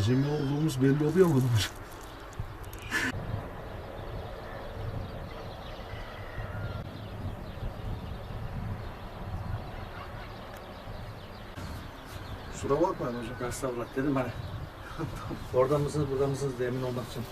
Acemi olduğumuz belli oluyor mu? Kusura bakmayın hocam. Estağfurullah dedim hani. Orada mısınız burada mısınız diye emin olmak için.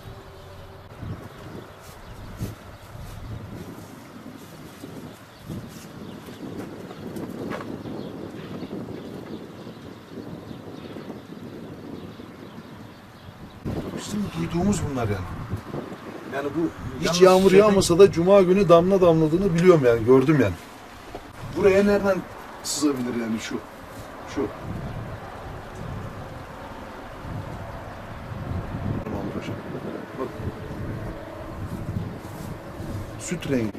Bizim duyduğumuz bunlar yani. Yani bu hiç yağmur şeyden- yağmasa da cuma günü damla damladığını biliyorum yani gördüm yani. Buraya nereden sızabilir yani şu? Şu. Bak. Süt rengi.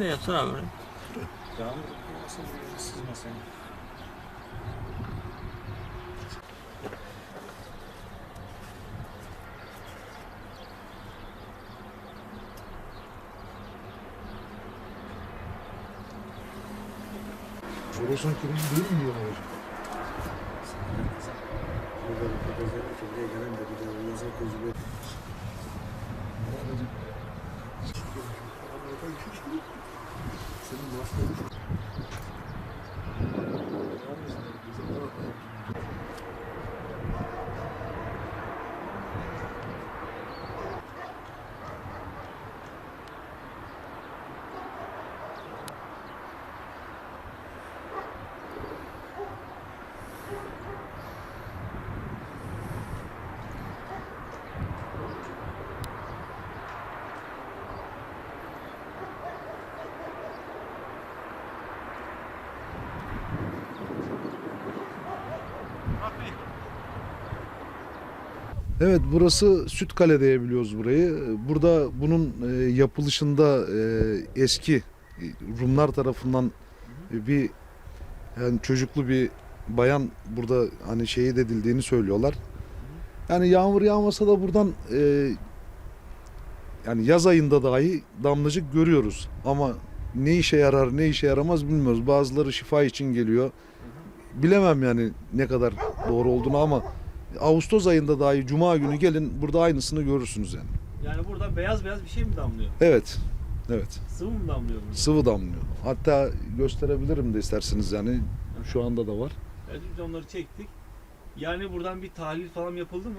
Ne yapsın abi? Yağmur nasıl sızmasın? Çorusun kirli değil mi diyor hocam? Burada bir fotoğraf ki buraya gelen de bir de yazar tecrübe. Senin Evet burası Sütkale diyebiliyoruz burayı. Burada bunun e, yapılışında e, eski e, Rumlar tarafından bir yani çocuklu bir bayan burada hani şehit edildiğini söylüyorlar. Yani yağmur yağmasa da buradan e, yani yaz ayında dahi damlacık görüyoruz. Ama ne işe yarar ne işe yaramaz bilmiyoruz. Bazıları şifa için geliyor. Bilemem yani ne kadar doğru olduğunu ama Ağustos ayında dahi Cuma günü gelin burada aynısını görürsünüz yani. Yani burada beyaz beyaz bir şey mi damlıyor? Evet. Evet. Sıvı mı damlıyor burada? Sıvı damlıyor. Hatta gösterebilirim de isterseniz yani. Şu anda da var. Evet biz onları çektik. Yani buradan bir tahlil falan yapıldı mı?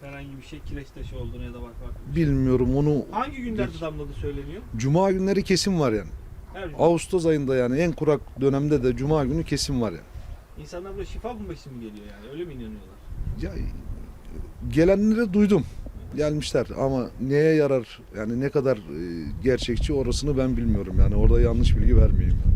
Herhangi bir şey kireç taşı olduğunu ya da bak bak. Bilmiyorum onu Hangi günlerde damladı söyleniyor? Cuma günleri kesin var yani. Her gün. Ağustos ayında yani en kurak dönemde de Cuma günü kesin var yani. İnsanlar burada şifa bulmak için mi geliyor yani? Öyle mi inanıyorlar? Ya gelenleri duydum. Gelmişler ama neye yarar yani ne kadar e, gerçekçi orasını ben bilmiyorum yani orada yanlış bilgi vermeyeyim.